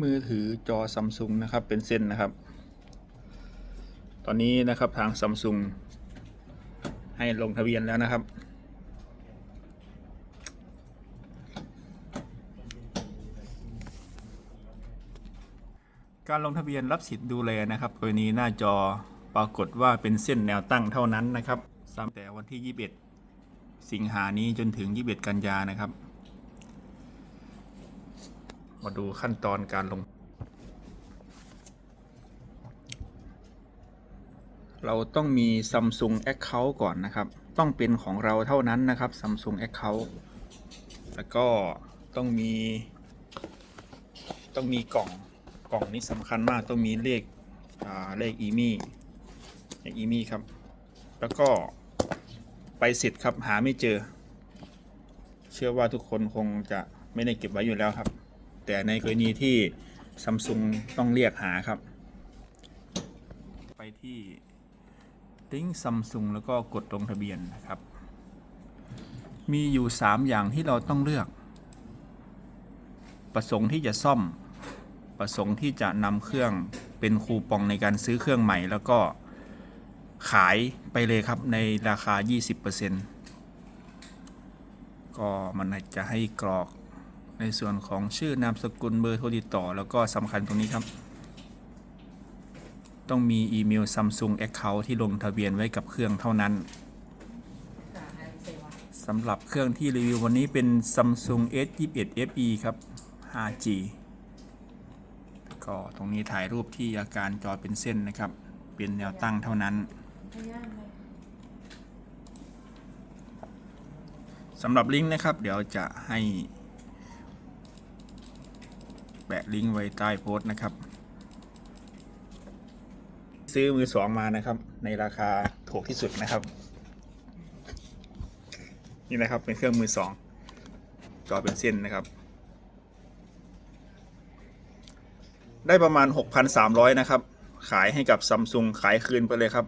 มือถือจอซัมซุงนะครับเป็นเส้นนะครับ ตอนนี้นะครับทางซัมซุงให้ลงทะเบียนแล้วนะครับ การลงทะเบียนรับสิทธิ์ดูแลนะครับกรณีหน้าจอปรากฏว่าเป็นเส้นแนวตั้งเท่านั้นนะครับตั้งแต่วันที่ 21 สิงหานี้จนถึง 21 กันยานะครับ มาดูขั้นตอนการลง เราต้องมี Samsung Account ก่อนนะครับ ต้องเป็นของเราเท่านั้นนะครับ Samsung Account แล้วก็ต้องมี ต้องมีกล่องกล่องนี้สำคัญมากต้องมีเลขอ่าเลขอีมี่เลขอีมี่ครับ แล้วก็ไปสิทธิ์ครับหาไม่เจอ เชื่อว่าทุกคนคงจะไม่ได้เก็บไว้อยู่แล้วครับ แต่ในกรณีที่ซัมซุงต้องเรียกหาครับ ไปที่ลิงซัมซุงแล้วก็กดลงทะเบียนนะครับ มีอยู่ 3 อย่างที่เราต้องเลือก ประสงค์ที่จะซ่อม ประสงค์ที่จะนำเครื่องเป็นคูปองในการซื้อเครื่องใหม่ แล้วก็ขายไปเลยครับในราคา 20%ก็มันจะให้กรอก ในส่วนของชื่อนามสกุลเบอร์โทรติดต่อ แล้วก็สำคัญตรงนี้ครับ ต้องมีอีเมล Samsung Account ที่ลงทะเบียนไว้กับเครื่องเท่านั้นสำหรับเครื่องที่รีวิววันนี้เป็น Samsung S21 FE ครับ 5G ก็ตรงนี้ถ่ายรูปที่อาการจอเป็นเส้นนะครับ เป็นแนวตั้งเท่านั้นสำหรับลิงก์นะครับ เดี๋ยวจะให้ แปะลิงก์ไว้ใต้โพสต์นะครับ ซื้อมือสองมานะครับ ในราคาถูกที่สุดนะครับ นี่นะครับเป็นเครื่องมือสองจอเป็นเส้นนะครับ ได้ประมาณ 6,300 นะครับ ขายให้กับซัมซุงขายคืนไปเลยครับ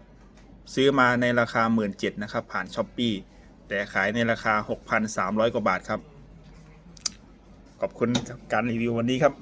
ซื้อมาในราคา 17,000นะครับ ผ่านช้อปปีแต่ขายในราคา 6,300 กว่าบาทครับ ขอบคุณการรีวิววันนี้ครับ